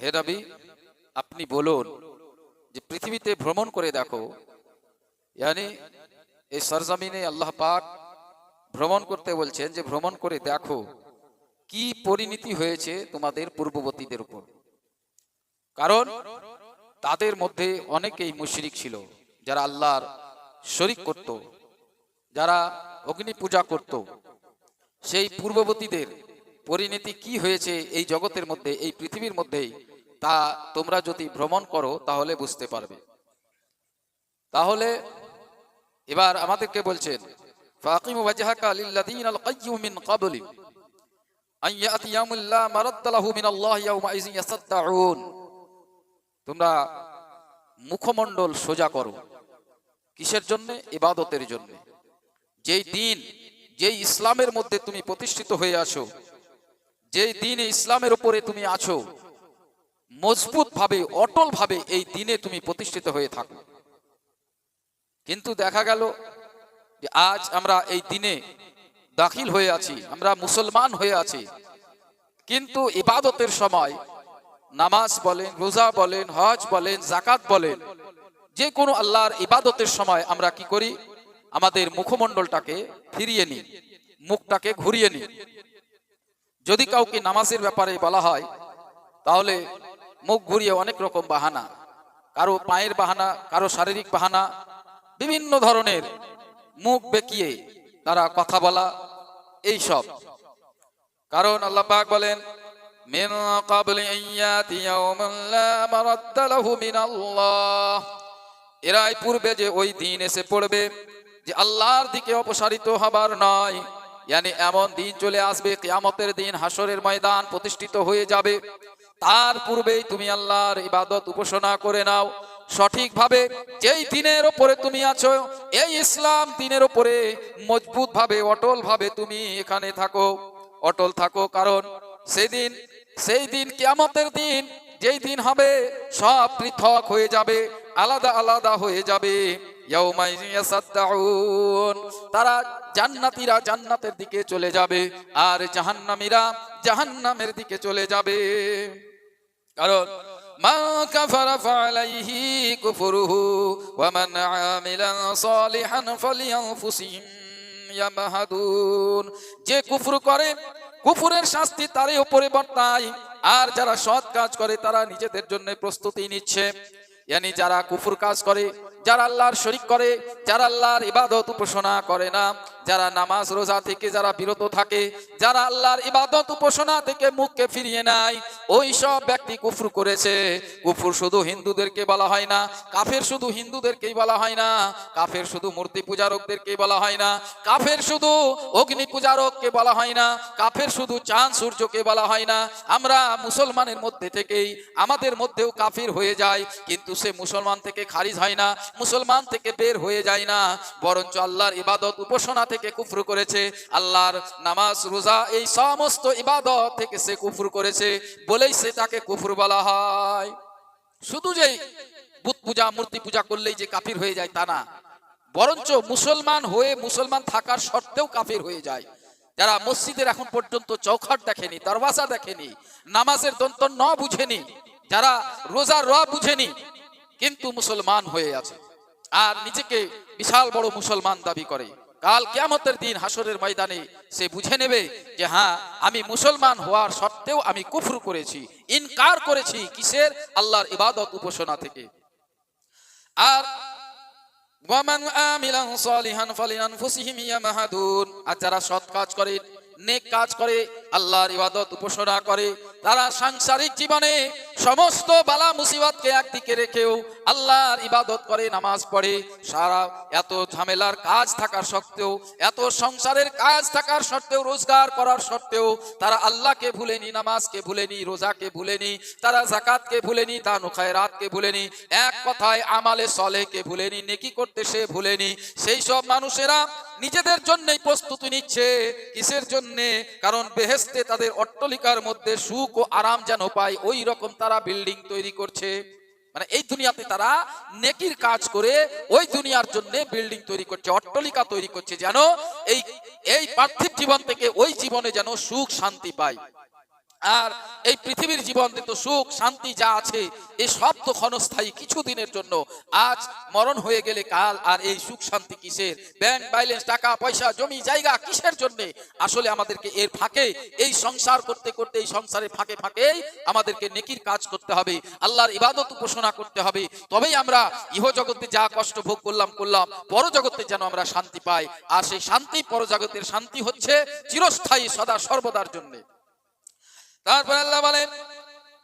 হে রবি আপনি বলুন যে পৃথিবীতে ভ্রমণ করে দেখো, ইয়ানি এই সরজমিনে আল্লাহ পাক ভ্রমণ করতে বলছেন যে ভ্রমণ করে দেখো কি পরিণতি হয়েছে তোমাদের পূর্ববর্তীদের উপর। কারণ তাদের মধ্যে অনেকেই মুশরিক ছিল, যারা আল্লাহর শরিক করত, যারা অগ্নি পূজা করত। সেই পূর্ববর্তীদের পরিণতি কি হয়েছে এই জগতের মধ্যে, এই পৃথিবীর মধ্যেই তা তোমরা যদি ভ্রমণ করো, তাহলে বুঝতে পারবে। তাহলে, এবার আমাদেরকে বলছেন তোমরা মুখমণ্ডল সোজা করো। কিসের জন্য? ইবাদতের জন্য। যেই দিন, যেই ইসলামের মধ্যে তুমি প্রতিষ্ঠিত হয়ে আছো, যেই দিন ইসলামের উপরে তুমি আছো মজবুত ভাবে অটল ভাবে এই দিনে তুমি প্রতিষ্ঠিত হয়ে থাকো। কিন্তু দেখা গেল যে আজ আমরা এই দিনে দাখিল হয়ে আছি, আমরা মুসলমান হয়ে আছি। কিন্তু ইবাদতের সময় নামাজ বলেন, রোজা বলেন, হজ বলেন জাকাত বলেন, যে কোনো আল্লাহর ইবাদতের সময় আমরা কি করি? আমাদের মুখমণ্ডলটাকে ফিরিয়ে নিই, মুখটাকে ঘুরিয়ে নিই। যদি কাউকে নামাজের ব্যাপারে বলা হয়, তাহলে মুখ ঘুরিয়ে অনেক রকম বাহানা। কারও পায়ের বাহানা, কারও শারীরিক বাহানা, বিভিন্ন ধরনের মুখ বেঁকিয়ে তারা কথা বলা এই সব কারণ আল্লাহ পাক বলেন লাহু মিনাল্লাহ। এরাই পূর্বে যে ওই দিন এসে পড়বে যে আল্লাহর দিকে অপসারিত হবার নয়। এমন দিন চলে আসবে, কিয়ামতের দিন হাসরের ময়দান প্রতিষ্ঠিত হয়ে যাবে। তার পূর্বেই তুমি আল্লাহর ইবাদত উপাসনা করে নাও সঠিকভাবে যেই দিনের ওপরে তুমি আছো, এই ইসলাম দিনের ওপরে মজবুত ভাবে অটল ভাবে তুমি এখানে থাকো অটল থাকো কারণ সেদিন, সেই দিন কিয়ামতের দিন, যেই দিন হবে সব পৃথক হয়ে যাবে, আলাদা আলাদা হয়ে যাবে। তারা জান্নাতীরা জান্নাতের দিকে চলে যাবে আর জাহান্নামীরা জাহান্নামের দিকে চলে যাবে। কারণ যে কুফর করে, কুফরের শাস্তি তারই উপরে বর্তায়। আর যারা সৎ কাজ করে, তারা নিজেদের জন্য প্রস্তুতি নিচ্ছে। যারা কুফুর কাজ করে যারা আল্লাহর শরিক করে, যারা আল্লাহর ইবাদত উপাসনা করে না, যারা নামাজ রোজা থেকে যারা বিরত থাকে, যারা আল্লাহর ইবাদত উপাসনা থেকে মুখকে ফিরিয়ে নেয়, ওই সব ব্যক্তি কুফর করেছে। কুফর শুধু হিন্দুদেরকে বলা হয় না, কাফের শুধু হিন্দুদেরকেই বলা হয় না, কাফের শুধু মূর্তি পূজারকদেরকেই বলা হয় না, কাফের শুধু অগ্নি পূজারককে বলা হয় না, কাফের শুধু চাঁদ সূর্যকে বলা হয় না। আমরা মুসলমানের মধ্যে থেকেই, আমাদের মধ্যেও কাফির হয়ে যায়, কিন্তু সে মুসলমান থেকে খারিজ হয় না মুসলমান থেকে বের হয়ে যায় না, বরঞ্চ আল্লাহর ইবাদত উপাসনা থেকে কুফর করেছে, আল্লাহর নামাজ, রোজা, এই সমস্ত ইবাদত থেকে সে কুফর করেছে, বলেই সে তাকে কুফর বলা হয়। শুধু যেই বুত পূজা, মূর্তি পূজা করলেই যে কাফির হয়ে যায় তা না, বরঞ্চ মুসলমান হয়ে মুসলমান থাকার সত্ত্বেও কাফির হয়ে যায়। যারা মসজিদের এখন পর্যন্ত চৌখাট দেখেনি, দরওয়াজা দেখেনি, নামাজের দন্ত ন বুঝেনি, যারা রোজা র বুঝেনি কিন্তু মুসলমান হয়ে আছে। আর নিজেকে বিশাল বড় মুসলমান দাবি করে। কাল কিয়ামতের দিন হাসরের ময়দানে সে বুঝে নেবে যে হ্যাঁ আমি মুসলমান হওয়ার সত্ত্বেও আমি কুফর করেছি, ইনকার করেছি কিসের? আল্লাহর ইবাদত উপাসনা থেকে। আর আর যারা সৎ কাজ করে, নেক কাজ করে, আল্লাহর ইবাদত উপাসনা করে তারা সাংসারিক জীবনে সমস্ত বালা মুসিবতকে একদিকে রেখেও আল্লাহর ইবাদত করে, নামাজ পড়ে। সারা এত ঝামেলার কাজ থাকার সত্ত্বেও, এত সংসারের কাজ থাকার সত্ত্বেও, রোজগার করার সত্ত্বেও তারা আল্লাহকে ভুলেনি, নামাজকে ভুলেনি, রোজাকে ভুলেনি, তারা জাকাতকে ভুলেনি দান খায়রাতকে ভুলেনি, এক কথায় আমালে সলেহকে ভুলেনি, নেকি করতে সে ভুলেনি। সেই সব মানুষেরা নিজেদের জন্যই প্রস্তুতি নিচ্ছে, কিসের জন্যে? কারণ বেহেস্তে তাদের অট্টলিকার মধ্যে সুখ ও আরাম যেন পায়, ওই রকম তারা বিল্ডিং তৈরি করছে। মানে এই দুনিয়াতে তারা নেকির কাজ করে, ওই দুনিয়ার জন্য বিল্ডিং তৈরি করছে, অট্টলিকা তৈরি করছে যেন এই এই পার্থিব জীবন থেকে ওই জীবনে যেন সুখ শান্তি পায়। আর এই পৃথিবীর জীবন তো সুখ, শান্তি যা আছে এই সব তো ক্ষণস্থায়ী কিছু দিনের জন্য। আজ মরণ হয়ে গেলে কাল, আর এই সুখ শান্তি কিসের? ব্যাংক ব্যালেন্স টাকা, পয়সা, জমি, জায়গা কিসের জন্য? আসলে আমাদেরকে এর ফাঁকে, এই সংসার করতে করতে, এই সংসারে ফাঁকে ফাঁকেই আমাদেরকে নেকির কাজ করতে হবে, আল্লাহর ইবাদত উপাসনা করতে হবে। তবেই আমরা ইহ জগতে যা কষ্ট ভোগ করলাম করলাম, পরজগতে যেন আমরা শান্তি পাই। আর সেই শান্তি, পরজগতের শান্তি হচ্ছে চিরস্থায়ী, সদা সর্বদার জন্য। তারপর আল্লাহ বলেন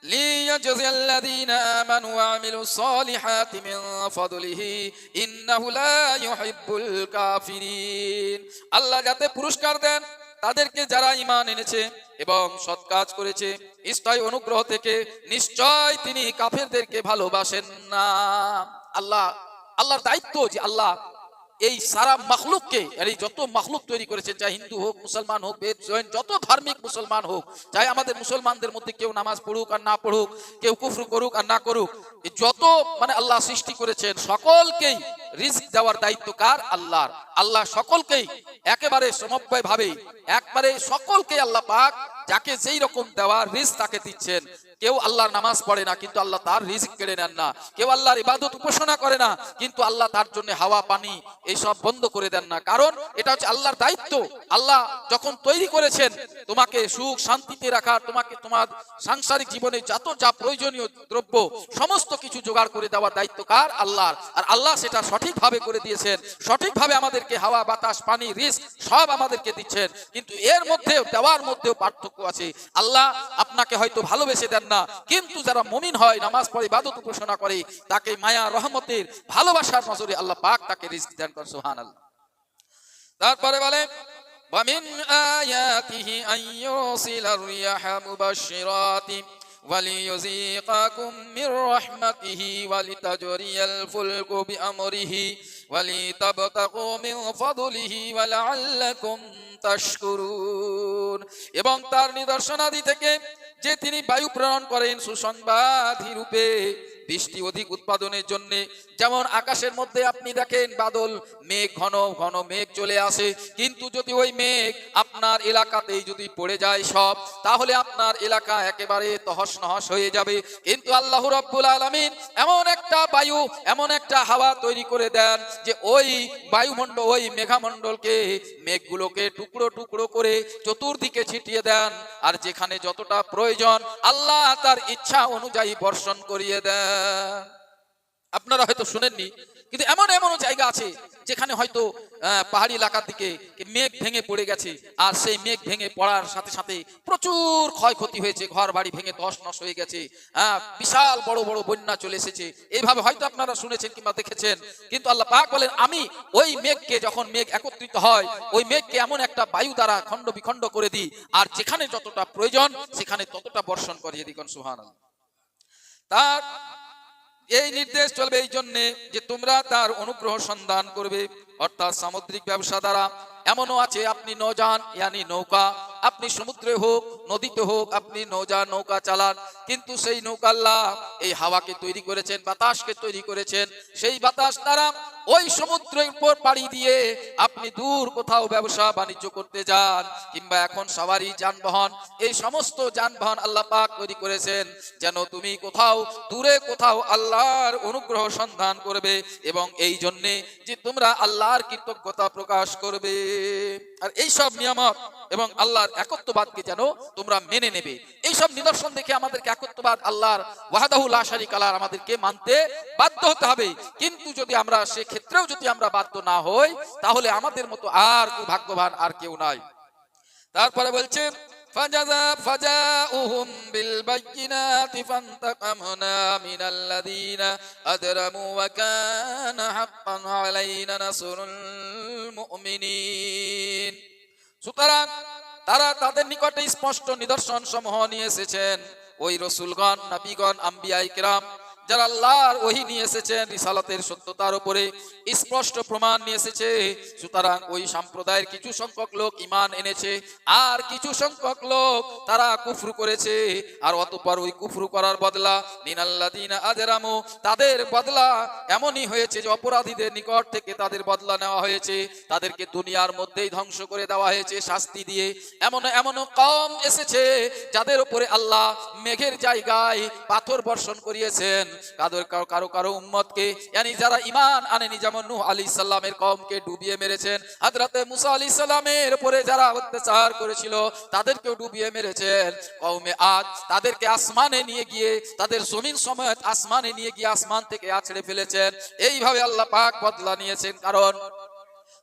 ليجزي الذين آمنوا وعملوا الصالحات من فضله إنه لا يحب الكافرين আল্লাহ যাতে পুরস্কার দেন তাদেরকে যারা ঈমান এনেছে এবং সৎ কাজ করেছে স্থায়ী অনুগ্রহ থেকে নিশ্চয় তিনি কাফেরদেরকে ভালোবাসেন না আল্লাহ আল্লাহর দায়িত্ব যে আল্লাহ এই সারা মখলুককে এই যত মখলুক তৈরি করেছে, চাই হিন্দু হোক, মুসলমান হোক, বেদ, জৈন, যত ধার্মিক মুসলমান হোক, চাই আমাদের মুসলমানদের মধ্যে কেউ নামাজ পড়ুক আর না পড়ুক, কেউ কুফরু করুক আর না করুক যত মানে আল্লাহ সৃষ্টি করেছেন, সকলকেই রিস্ক দেওয়ার দায়িত্ব কার? আল্লাহর। আল্লাহ সকলকেই একেবারে সমব্যয় ভাবে একবারে সকলকে আল্লাহ পাক যাকে যেই রকম দেওয়ার রিস্ক তাকে দিচ্ছেন। কেউ আল্লাহর নামাজ পড়ে না, কিন্তু আল্লাহ তার রিজিক কেড়ে নেন না। কেউ আল্লাহর ইবাদত উপাসনা করে না, কিন্তু আল্লাহ তার জন্য হাওয়া, পানি বন্ধ করে দেন না। কারণ এটা হচ্ছে আল্লাহর দায়িত্ব। আল্লাহ যখন তৈরি করেছেন, তোমাকে সুখ শান্তিতে রাখার তোমাকে তোমার সাংসারিক জীবনে যত যা প্রয়োজনীয় দ্রব্য, সমস্ত কিছু জোগাড় করে দেওয়ার দায়িত্ব কার? আল্লাহর। আর আল্লাহ সেটা সঠিকভাবে করে দিয়েছেন সঠিকভাবে আমাদেরকে হাওয়া বাতাস পানি রিস্ক সব আমাদেরকে দিচ্ছেন কিন্তু এর মধ্যেও দেওয়ার মধ্যেও পার্থক্য আছে আল্লাহ আপনাকে হয়তো ভালোবেসে দেন না কিন্তু যারা মমিন হয় নামাজ পড়ে ইবাদত উপাসনা করে তাকে মায়া রহমতের ভালোবাসার নজরে আল্লাহ পাক তাকে রিস্ক দান করেন সুবহানাল্লাহ তারপরে বলে ومن آياته أن يرسل الرياح مبشرات وليذيقكم من رحمته ولتجري الفلك بأمره ولتبتغوا من فضله ولعلكم تشكرون এবং তার নিদর্শনাদি থেকে যে তিনি বায়ু প্রেরণ করেন সুসংবাদী রূপে বৃষ্টি অধিক উৎপাদনের জন্য, যেমন আকাশের মধ্যে আপনি দেখেন বাদল, মেঘ, ঘন ঘন মেঘ চলে আসে। কিন্তু যদি ওই মেঘ আপনার এলাকাতেই যদি পড়ে যায় সব, তাহলে আপনার এলাকা একেবারে তহস নহস হয়ে যাবে। কিন্তু আল্লাহ রব্বুল আলমিন এমন একটা বায়ু, এমন একটা হাওয়া তৈরি করে দেন যে ওই বায়ুমণ্ডল, ওই মেঘামণ্ডলকে, মেঘগুলোকে টুকরো টুকরো করে চতুর্দিকে ছিটিয়ে দেন। আর যেখানে যতটা প্রয়োজন, আল্লাহ তার ইচ্ছা অনুযায়ী বর্ষণ করিয়ে দেন। আপনারা হয়তো শুনেননি, কিন্তু এমন এমন জায়গা আছে যেখানে হয়তো পাহাড়ি এলাকার দিকে মেঘ ভেঙে পড়ে গেছে, আর সেই মেঘ ভেঙে পড়ার সাথে সাথে প্রচুর ক্ষয়ক্ষতি হয়েছে ঘর বাড়ি ভেঙে দশ নশ হয়ে গেছে বিশাল বড় বড় বন্যা চলে এসেছে। এইভাবে হয়তো আপনারা শুনেছেন কিংবা দেখেছেন, কিন্তু আল্লাহ পাক বলেন, আমি ওই মেঘকে যখন মেঘ একত্রিত হয়, ওই মেঘকে এমন একটা বায়ু দ্বারা খণ্ড বিখণ্ড করে দিই, আর যেখানে যতটা প্রয়োজন, সেখানে ততটা বর্ষণ করিয়ে দিকন সুহান তার এই নির্দেশ চলবে এই জন্যে যে তোমরা তার অনুগ্রহ সন্ধান করবে। অর্থাৎ সামুদ্রিক ব্যবসা দ্বারা এমনও আছে, আপনি নৌযান ইয়ানি নৌকা আপনি সমুদ্রে হোক, নদীতে হোক, আপনি নৌযান নৌকা চালান, কিন্তু সেই নৌকা আল্লাহ এই হাওয়াকে তৈরি করেছেন, বাতাসকে তৈরি করেছেন। সেই বাতাস দ্বারা ওই সমুদ্রের উপর পাড়ি দিয়ে আপনি দূর কোথাও ব্যবসা বাণিজ্য করতে যান, কিংবা এখন সবারই যানবাহন। এই সমস্ত যানবাহন আল্লাহ পাক তৈরি করেছেন, যেন তুমি কোথাও দূরে কোথাও আল্লাহর অনুগ্রহ সন্ধান করবে, এবং এই জন্যে যে তোমরা আল্লাহর কৃতজ্ঞতা প্রকাশ করবে। আর এই সব নিয়ামত এবং আল্লাহর একত্ববাদকে যেন তোমরা মেনে নেবে এই সব নিদর্শন দেখে আমাদেরকে একত্ববাদ আল্লাহর ওয়াহাদাহুল আশারিক আল্লাহর আমাদেরকে মানতে বাধ্য হতে হবে কিন্তু যদি আমরা সে ক্ষেত্রেও যদি আমরা বাধ্য না হই তাহলে আমাদের মতো আর কেউ ভাগ্যবান আর কেউ নাই তারপরে বলছেন فجزا فجاءهم بالبينات فانتقمنا من الذين أجرموا وكان حقا علينا نصر المؤمنين সুতরাং তারা তাদের নিকটে স্পষ্ট নিদর্শন সমূহ নিয়ে এসেছেন। ওই রসুলগণ নাবিগণ আম্বিয়াই ইকরাম যারা আল্লাহর ওহি নিয়ে এসেছেন, রিসালাতের সত্যতার উপরে স্পষ্ট প্রমাণ নিয়ে এসেছে, সুতরাং ওই সম্প্রদায়ের কিছু সংখ্যক লোক ইমান এনেছে, আর কিছু সংখ্যক লোক তারা কুফরু করেছে, আর অতপর ওই কুফরু করার বদলা মিনাল্লাদিনা আজরামু তাদের বদলা এমনই হয়েছে যে অপরাধীদের নিকট থেকে তাদের বদলা নেওয়া হয়েছে, তাদেরকে দুনিয়ার মধ্যেই ধ্বংস করে দেওয়া হয়েছে শাস্তি দিয়ে। এমন এমন কম এসেছে যাদের উপরে আল্লাহ মেঘের জায়গায় পাথর বর্ষণ করিয়েছেন। কাদের কারও কারও উম্মতকে, ইয়ানি যারা ইমান আনেনি, যেমন নূহ আলী সাল্লামের কমকে ডুবিয়ে মেরেছেন হাজরাতে মুসা আলী সাল্লামের উপরে যারা অত্যাচার করেছিল, তাদেরকেও ডুবিয়ে মেরেছেন। কৌমে আজ তাদেরকে আসমানে নিয়ে গিয়ে, তাদের জমিন সময় আসমানে নিয়ে গিয়ে আসমান থেকে আছড়ে ফেলেছেন। এইভাবে আল্লাহ পাক বদলা নিয়েছেন, কারণ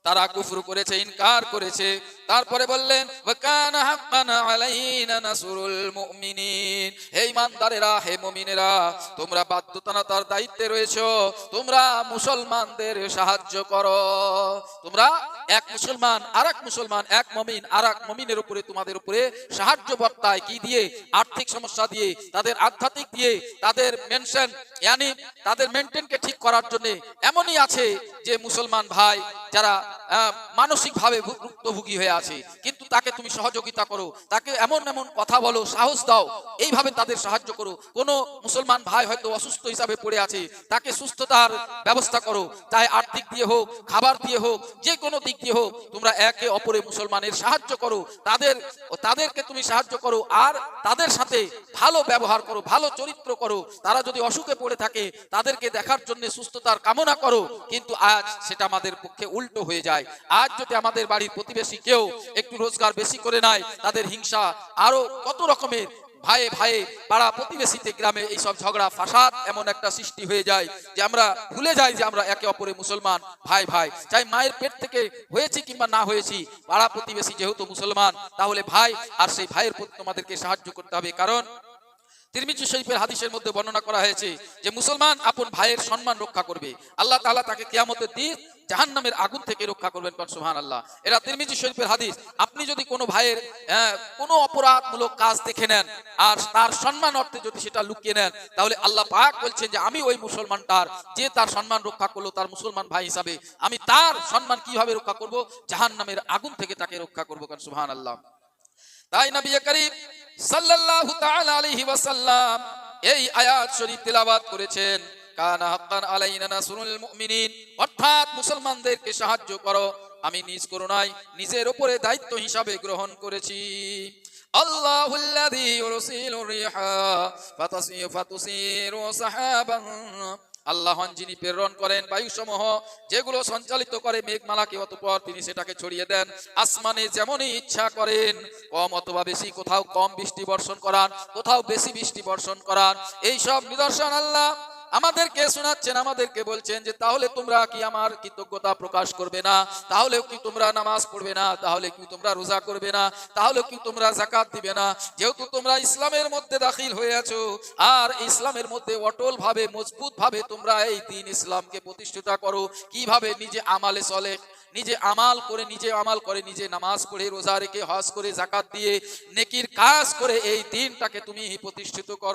তারা কুফর করেছে, ইনকার করেছে। তারপরে বললেন তোমরা দায়িত্বে তোমরা মুসলমানদের সাহায্য করো। তোমরা এক মুসলমান আর মুসলমান, এক মমিন আর মমিনের উপরে, তোমাদের উপরে সাহায্য বর্তায়। কি দিয়ে? আর্থিক সমস্যা দিয়ে, তাদের আধ্যাত্মিক দিয়ে, তাদের মেনশন, ইয়ানি তাদের মেনটেনকে ঠিক করার জন্য। এমনই আছে যে মুসলমান ভাই, যারা মানসিক ভাবে ভুক্তভোগী হয়ে আছে। কিন্তু তাকে তুমি সহযোগিতা করো। তাকে এমন এমন কথা বলো, সাহস দাও, এইভাবে তাদের সাহায্য করো। কোন মুসলমান ভাই হয়তো অসুস্থ হিসাবে পড়ে আছে, তাকে সুস্থতার ব্যবস্থা করো। তাই আর্থিক দিয়ে হোক, খাবার দিয়ে হোক যে কোনো দিক দিয়ে হোক, তোমরা একে অপরে মুসলমানের সাহায্য করো। তাদের, তাদেরকে তুমি সাহায্য করো, আর তাদের সাথে ভালো ব্যবহার করো, ভালো চরিত্র করো। তারা যদি অসুখে পড়ে থাকে, তাদেরকে দেখার জন্য সুস্থতার কামনা করো। কিন্তু আজ সেটা আমাদের পক্ষে উল্টো হয়ে যায়। আজ যদি আমাদের বাড়ির প্রতিবেশী কেউ একটু রোজগার বেশি করে নেয় তাদের হিংসা আরও কত রকমের। ভাইয়ে ভাইয়ে পাড়া প্রতিবেশীতে গ্রামে এইসব ঝগড়া, ফাসাদ এমন একটা সৃষ্টি হয়ে যায় যে আমরা ভুলে যাই যে আমরা একে অপরে মুসলমান, ভাই ভাই। চাই মায়ের পেট থেকে হয়েছি কিংবা না হয়েছি, পাড়া প্রতিবেশী যেহেতু মুসলমান, তাহলে ভাই আর সেই ভাইয়ের প্রতি তোমাদেরকে সাহায্য করতে হবে। কারণ তিরমিজি শরীফের হাদিসের মধ্যে বর্ণনা করা হয়েছে যে মুসলমান আপন ভাইয়ের সম্মান রক্ষা করবে। আল্লাহ তাআলা তাকে কিয়ামতের দিন জাহান্নামের আগুন থেকে রক্ষা করবেন পার সুবহান আল্লাহ এরা তিরমিজি শরীফের হাদিস। আপনি যদি কোনো ভাইয়ের কোনো অপরাধমূলক কাজ দেখে নেন, আর তার সম্মান অর্থে যদি সেটা লুকিয়ে নেন, তাহলে আল্লাহ পাক বলছেন যে, আমি ওই মুসলমানটার, যে তার সম্মান রক্ষা করল তার মুসলমান ভাই হিসাবে, আমি তার সম্মান কীভাবে রক্ষা করব? জাহান্নামের আগুন থেকে তাকে রক্ষা করব কারণ সুবহান আল্লাহ তাই নবী করিম সাল্লাল্লাহু তাআলা আলাইহি ওয়াসাল্লাম এই আয়াত শরীফ তেলাওয়াত করেছেন। অর্থাৎ মুসলমানদেরকে সাহায্য করো। আমি নিজ করুণায় নিজের উপরে দায়িত্ব হিসাবে গ্রহণ করেছি। যিনি প্রেরণ করেন বায়ুসমূহ, যেগুলো সঞ্চালিত করে মেঘমালাকে, অতপর তিনি সেটাকে ছড়িয়ে দেন। আসমানে যেমনই ইচ্ছা করেন, কম অথবা বেশি, কোথাও কম বৃষ্টি বর্ষণ করান কোথাও বেশি বৃষ্টি বর্ষণ করান এই সব নিদর্শন আল্লাহ আমাদেরকে শোনাচ্ছেন, আমাদেরকে বলছেন যে, তাহলে তোমরা কি আমার কৃতজ্ঞতা প্রকাশ করবে না? তাহলে কি তোমরা নামাজ পড়বে না? তাহলে কি তোমরা রোজা করবে না? তাহলে কি তোমরা জাকাত দিবে না? যেহেতু তোমরা ইসলামের মধ্যে দাখিল হয়ে আছো, আর ইসলামের মধ্যে অটল ভাবে মজবুত ভাবে তোমরা এই দিন ইসলামকে প্রতিষ্ঠিত করো, কীভাবে নিজে আমালে চলে? নিজে আমাল করে, নিজে আমাল করে, নিজে নামাজ পড়ে, রোজা রেখে, হজ করে জাকাত দিয়ে, নেকির কাজ করে এই দিনটাকে তুমি প্রতিষ্ঠিত করো।